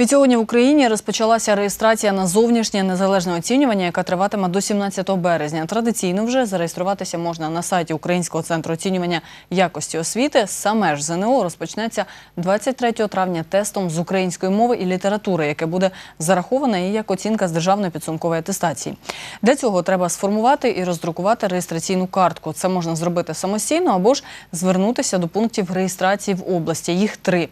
Відсьогодні в Україні розпочалася реєстрація на зовнішнє незалежне оцінювання, яка триватиме до 17 березня. Традиційно вже зареєструватися можна на сайті Українського центру оцінювання якості освіти. Саме ж ЗНО розпочнеться 23 травня тестом з української мови і літератури, яке буде зараховане і як оцінка з державної підсумкової атестації. Для цього треба сформувати і роздрукувати реєстраційну картку. Це можна зробити самостійно або ж звернутися до пунктів реєстрації в області. Їх три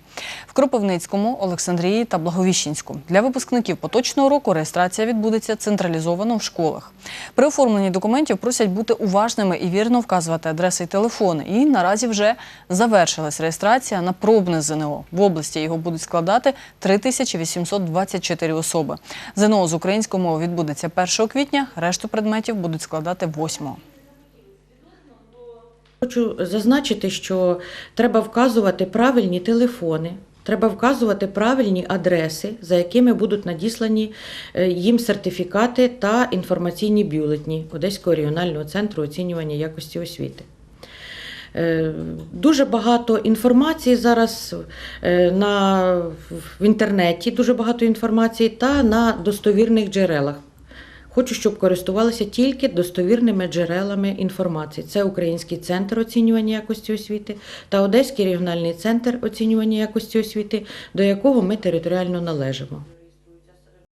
в Кропивницькому, Олександрії та Благовіщенську. Для випускників поточного року реєстрація відбудеться централізовано в школах. При оформленні документів просять бути уважними і вірно вказувати адреси і телефони. І наразі вже завершилась реєстрація на пробне ЗНО. В області його будуть складати 3824 особи. ЗНО з української мови відбудеться 1 квітня, решту предметів будуть складати 8. Хочу зазначити, що треба вказувати правильні телефони, треба вказувати правильні адреси, за якими будуть надіслані е, їм сертифікати та інформаційні бюлетні Одеського регіонального центру оцінювання якості освіти. Е, Дуже багато інформації зараз е, на, в інтернеті, дуже багато інформації та на достовірних джерелах. Хочу, щоб користувалися тільки достовірними джерелами інформації. Це Український центр оцінювання якості освіти та Одеський регіональний центр оцінювання якості освіти, до якого ми територіально належимо.